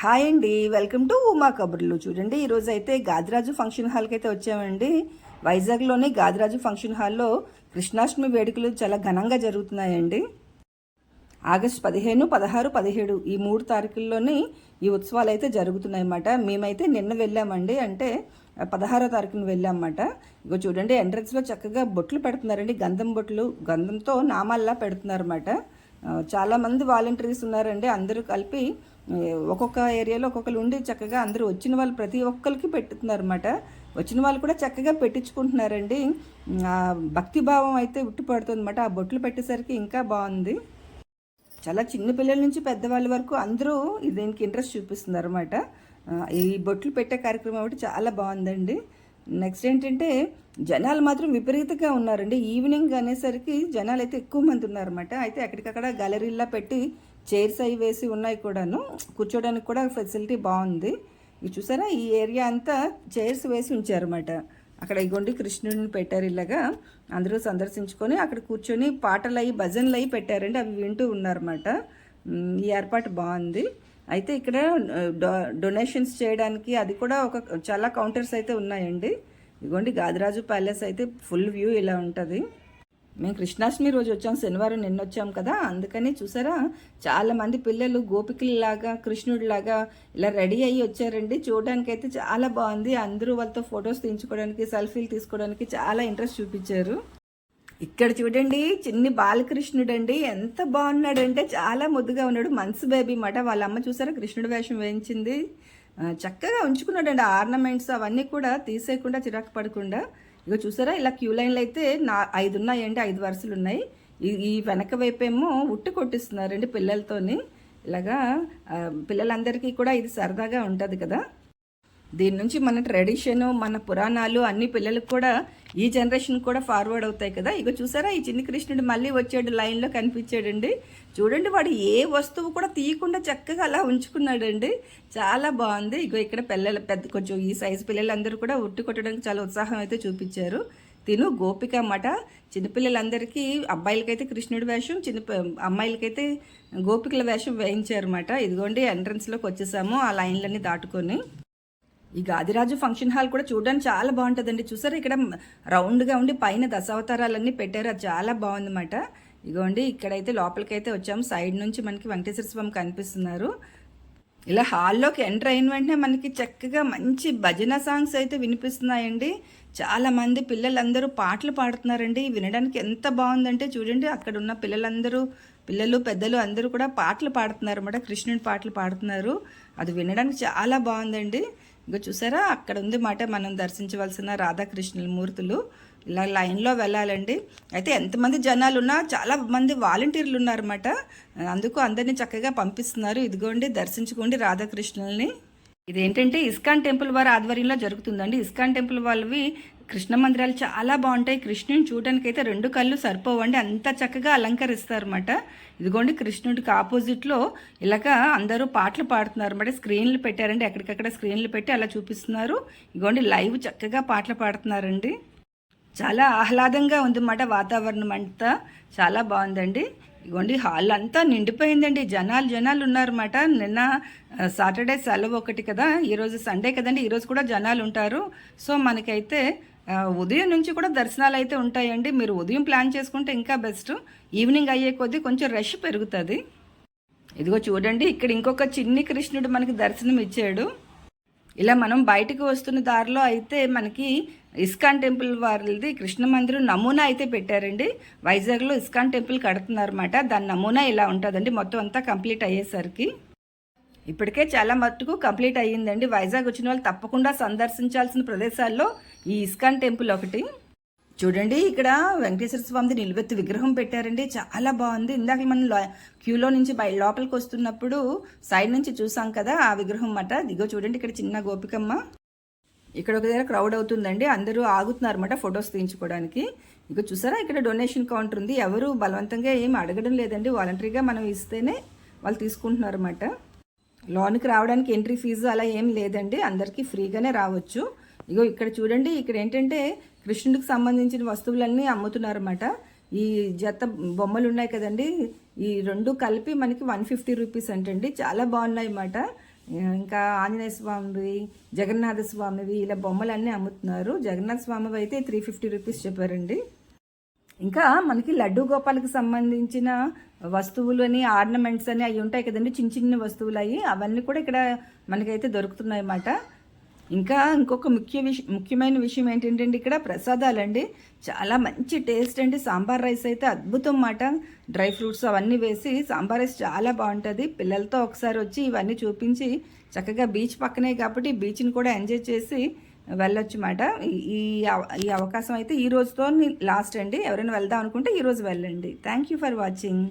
Hi అండి. Welcome to Uma కబుర్లు. చూడండి ఈరోజు అయితే గాదిరాజు ఫంక్షన్ హాల్కి అయితే వచ్చామండి. వైజాగ్లోని గాదిరాజు ఫంక్షన్ హాల్లో కృష్ణాష్టమి వేడుకలు చాలా ఘనంగా జరుగుతున్నాయండి. ఆగస్ట్ పదిహేను పదహారు పదిహేడు ఈ మూడు తారీఖుల్లోని ఈ ఉత్సవాలు అయితే జరుగుతున్నాయి అన్నమాట మేమైతే నిన్న వెళ్ళామండి అంటే పదహారో తారీఖున వెళ్ళామన్నమాట. ఇగో చూడండి ఎంట్రన్స్లో చక్కగా బొట్లు పెడుతున్నారండి గంధం బొట్లు గంధంతో నామాల్లా పెడుతున్నారన్నమాట. చాలామంది వాలంటీర్స్ ఉన్నారండి అందరూ కలిపి ఒక్కొక్క ఏరియాలో ఒక్కొక్కరు ఉండి చక్కగా అందరూ వచ్చిన వాళ్ళు ప్రతి ఒక్కరికి పెట్టుతున్నారన్నమాట. వచ్చిన వాళ్ళు కూడా చక్కగా పెట్టించుకుంటున్నారండి. భక్తి భావం అయితే ఉట్టిపడుతుంది అనమాట ఆ బొట్లు పెట్టేసరికి ఇంకా బాగుంది. చాలా చిన్న పిల్లల నుంచి పెద్దవాళ్ళ వరకు అందరూ దీనికి ఇంట్రెస్ట్ చూపిస్తున్నారు అనమాట ఈ బొట్లు పెట్టే కార్యక్రమం ఒకటి చాలా బాగుందండి. నెక్స్ట్ ఏంటంటే జనాలు మాత్రం విపరీతంగా ఉన్నారండి. ఈవినింగ్ అనేసరికి జనాలు అయితే ఎక్కువ మంది ఉన్నారన్నమాట. అయితే ఎక్కడికక్కడ గ్యాలరీలా పెట్టి చైర్స్ అవి వేసి ఉన్నాయి కూడాను. కూర్చోడానికి కూడా ఫెసిలిటీ బాగుంది. ఇవి చూసారా? ఈ ఏరియా అంతా చైర్స్ వేసి ఉంచారన్నమాట. అక్కడ ఇగోండి కృష్ణుడిని పెట్టారు ఇలాగా. అందరూ సందర్శించుకొని అక్కడ కూర్చొని పాటలు అయ్యి భజనలు అయ్యి పెట్టారండి. అవి వింటూ ఉన్నారన్నమాట. ఈ ఏర్పాటు బాగుంది. అయితే ఇక్కడ డొ డొనేషన్స్ చేయడానికి అది కూడా ఒక చాలా కౌంటర్స్ అయితే ఉన్నాయండి. ఇగోండి గాదిరాజు ప్యాలెస్ అయితే ఫుల్ వ్యూ ఇలా ఉంటుంది. మేము కృష్ణాష్టమి రోజు వచ్చాం శనివారం నిన్న వచ్చాం కదా అందుకని చూసారా చాలామంది పిల్లలు గోపికలలాగా కృష్ణుడిలాగా ఇలా రెడీ అయ్యి వచ్చారండి. చూడడానికి అయితే చాలా బాగుంది. అందరూ వాళ్ళతో ఫొటోస్ తీయించుకోవడానికి సెల్ఫీలు తీసుకోవడానికి చాలా ఇంట్రెస్ట్ చూపించారు. ఇక్కడ చూడండి చిన్ని బాలకృష్ణుడు అండి ఎంత బాగున్నాడంటే చాలా ముద్దుగా ఉన్నాడు. మనసు బేబీ మాట వాళ్ళ అమ్మ చూసారా కృష్ణుడు వేషం వేయించింది. చక్కగా ఉంచుకున్నాడండి ఆర్నమెంట్స్ అవన్నీ కూడా తీసేయకుండా చిరాకు పడకుండా. ఇక చూసారా? ఇలా క్యూ లైన్లు అయితే నా ఐదు ఉన్నాయండి ఐదు వరుసలు ఉన్నాయి ఈ ఈ వెనక వైపేమో ఉట్టు కొట్టిస్తున్నారండి పిల్లలతోని. ఇలాగా పిల్లలందరికీ కూడా ఇది సరదాగా ఉంటుంది కదా? దీని నుంచి మన ట్రెడిషన్ మన పురాణాలు అన్ని పిల్లలకు కూడా ఈ జనరేషన్ కూడా ఫార్వర్డ్ అవుతాయి కదా. ఇక చూసారా ఈ చిన్ని కృష్ణుడు మళ్ళీ వచ్చాడు లైన్లో కనిపించాడండి. చూడండి వాడు ఏ వస్తువు కూడా తీయకుండా చక్కగా అలా ఉంచుకున్నాడండి. చాలా బాగుంది. ఇగో ఇక్కడ పిల్లలు పెద్ద కొంచెం ఈ సైజు పిల్లలందరూ కూడా ఉట్టి కొట్టడానికి చాలా ఉత్సాహం అయితే చూపించారు. తిను గోపిక అన్నమాట చిన్నపిల్లలందరికీ అబ్బాయిలకైతే కృష్ణుడి వేషం చిన్న అమ్మాయిలకైతే గోపికల వేషం వేయించారన్నమాట. ఇదిగోండి ఎంట్రన్స్లోకి వచ్చేసాము ఆ లైన్లన్నీ దాటుకొని. ఈ గాదిరాజు ఫంక్షన్ హాల్ కూడా చూడడానికి చాలా బాగుంటుందండి. చూసారా? ఇక్కడ రౌండ్గా ఉండి పైన దశావతారాలన్నీ పెట్టారు. అది చాలా బాగుందన్నమాట. ఇగోండి ఇక్కడైతే లోపలికైతే వచ్చాము. సైడ్ నుంచి మనకి వెంకటేశ్వర స్వామి కనిపిస్తున్నారు. ఇలా హాల్లోకి ఎంటర్ అయిన వెంటనే మనకి చక్కగా మంచి భజన సాంగ్స్ అయితే వినిపిస్తున్నాయండి. చాలామంది పిల్లలందరూ పాటలు పాడుతున్నారండి. వినడానికి ఎంత బాగుందంటే చూడండి అక్కడ ఉన్న పిల్లలందరూ పిల్లలు పెద్దలు అందరూ కూడా పాటలు పాడుతున్నారు అన్నమాట కృష్ణుడి పాటలు పాడుతున్నారు. అది వినడానికి చాలా బాగుందండి. ఇంకా చూసారా? అక్కడ ఉంది మాట మనం దర్శించవలసిన రాధాకృష్ణుల మూర్తులు. ఇలా లైన్లో వెళ్ళాలండి. అయితే ఎంతమంది జనాలు ఉన్నా చాలా మంది వాలంటీర్లు ఉన్నారన్నమాట అందుకు అందరినీ చక్కగా పంపిస్తున్నారు. ఇదిగోండి దర్శించుకోండి రాధాకృష్ణుల్ని. ఇదేంటంటే ఇస్కాన్ టెంపుల్ వారి ఆధ్వర్యంలో జరుగుతుందండి. ఇస్కాన్ టెంపుల్ వాళ్ళవి కృష్ణ మందిరాలు చాలా బాగుంటాయి. కృష్ణుని చూడడానికి అయితే రెండు కళ్ళు సరిపోవండి. అంత చక్కగా అలంకరిస్తారన్నమాట. ఇదిగోండి కృష్ణుడికి ఆపోజిట్లో ఇలాగ అందరూ పాటలు పాడుతున్నారు అనమాట స్క్రీన్లు పెట్టారండి. ఎక్కడికక్కడ స్క్రీన్లు పెట్టి అలా చూపిస్తున్నారు. ఇదిగోండి లైవ్ చక్కగా పాటలు పాడుతున్నారండి. చాలా ఆహ్లాదంగా ఉందన్నమాట వాతావరణం అంతా. చాలా బాగుందండి. ఇగోండి హాల్ అంతా నిండిపోయిందండి. జనాలు జనాలు ఉన్నారన్నమాట. నిన్న సాటర్డే సెలవు ఒకటి కదా. ఈరోజు సండే కదండి. ఈరోజు కూడా జనాలు ఉంటారు. సో మనకైతే ఉదయం నుంచి కూడా దర్శనాలు అయితే ఉంటాయండి. మీరు ఉదయం ప్లాన్ చేసుకుంటే ఇంకా బెస్ట్. ఈవినింగ్ అయ్యే కొద్దీ కొంచెం రష్ పెరుగుతుంది. ఇదిగో చూడండి ఇక్కడ ఇంకొక చిన్ని కృష్ణుడు మనకి దర్శనం ఇచ్చాడు. ఇలా మనం బయటకు వస్తున్న దారిలో అయితే మనకి ఇస్కాన్ టెంపుల్ వారిది కృష్ణ మందిరం నమూనా అయితే పెట్టారండి. వైజాగ్లో ఇస్కాన్ టెంపుల్ కడుతున్నారన్నమాట. దాని నమూనా ఇలా ఉంటుందండి. మొత్తం అంతా కంప్లీట్ అయ్యేసరికి. ఇప్పటికే చాలా మట్టుకు కంప్లీట్ అయ్యిందండి. వైజాగ్ వచ్చిన వాళ్ళు తప్పకుండా సందర్శించాల్సిన ప్రదేశాల్లో ఈ ఇస్కాన్ టెంపుల్ ఒకటి. చూడండి ఇక్కడ వెంకటేశ్వర స్వామిది నిలువెత్తు విగ్రహం పెట్టారండి. చాలా బాగుంది. ఇందాక మనం క్యూలో నుంచి బయ లోపలికి వస్తున్నప్పుడు సైడ్ నుంచి చూసాం కదా ఆ విగ్రహం మాట దిగో చూడండి ఇక్కడ చిన్న గోపికమ్మ. ఇక్కడ ఒక దగ్గర క్రౌడ్ అవుతుందండి. అందరూ ఆగుతున్నారు అన్నమాట ఫొటోస్ తీయించుకోవడానికి. ఇక చూసారా ఇక్కడ డొనేషన్ కౌంటర్ ఉంది. ఎవరు బలవంతంగా ఏం అడగడం లేదండి. వాలంటరీగా మనం ఇస్తేనే వాళ్ళు తీసుకుంటున్నారు అన్నమాట లోన్కి రావడానికి ఎంట్రీ ఫీజు అలా ఏం లేదండి. అందరికీ ఫ్రీగానే రావచ్చు. ఇగో ఇక్కడ చూడండి ఇక్కడ ఏంటంటే కృష్ణుడికి సంబంధించిన వస్తువులన్నీ అమ్ముతున్నారన్నమాట. ఈ జత బొమ్మలు ఉన్నాయి కదండి ఈ రెండు కలిపి మనకి వన్ ఫిఫ్టీ రూపీస్ అంటండి. చాలా బాగున్నాయి అన్నమాట ఇంకా ఆంజనేయ స్వామివి జగన్నాథ స్వామివి ఇలా బొమ్మలన్నీ అమ్ముతున్నారు. జగన్నాథ స్వామివి అయితే త్రీ ఫిఫ్టీ రూపీస్ చెప్పారండి. ఇంకా మనకి లడ్డు గోపాలకు సంబంధించిన వస్తువులు అని ఆర్నమెంట్స్ అని అవి ఉంటాయి కదండి. చిన్న చిన్న వస్తువులు అవి అవన్నీ కూడా ఇక్కడ మనకైతే దొరుకుతున్నాయి అన్నమాట. ఇంకా ఇంకొక ముఖ్య విషయం ముఖ్యమైన విషయం ఏంటంటే ఇక్కడ ప్రసాదాలండి. చాలా మంచి టేస్ట్ అండి. సాంబార్ రైస్ అయితే అద్భుతం మాట డ్రై ఫ్రూట్స్ అవన్నీ వేసి సాంబార్ రైస్ చాలా బాగుంటుంది. పిల్లలతో ఒకసారి వచ్చి ఇవన్నీ చూపించి చక్కగా బీచ్ పక్కనే కాబట్టి బీచ్ని కూడా ఎంజాయ్ చేసి వెళ్ళొచ్చు మాట ఈ- ఈ అవ- ఈ అవకాశం అయితే ఈ రోజుతో లాస్ట్ అండి. ఎవరైనా వెళ్దాం అనుకుంటే ఈరోజు వెళ్ళండి. Thank you for watching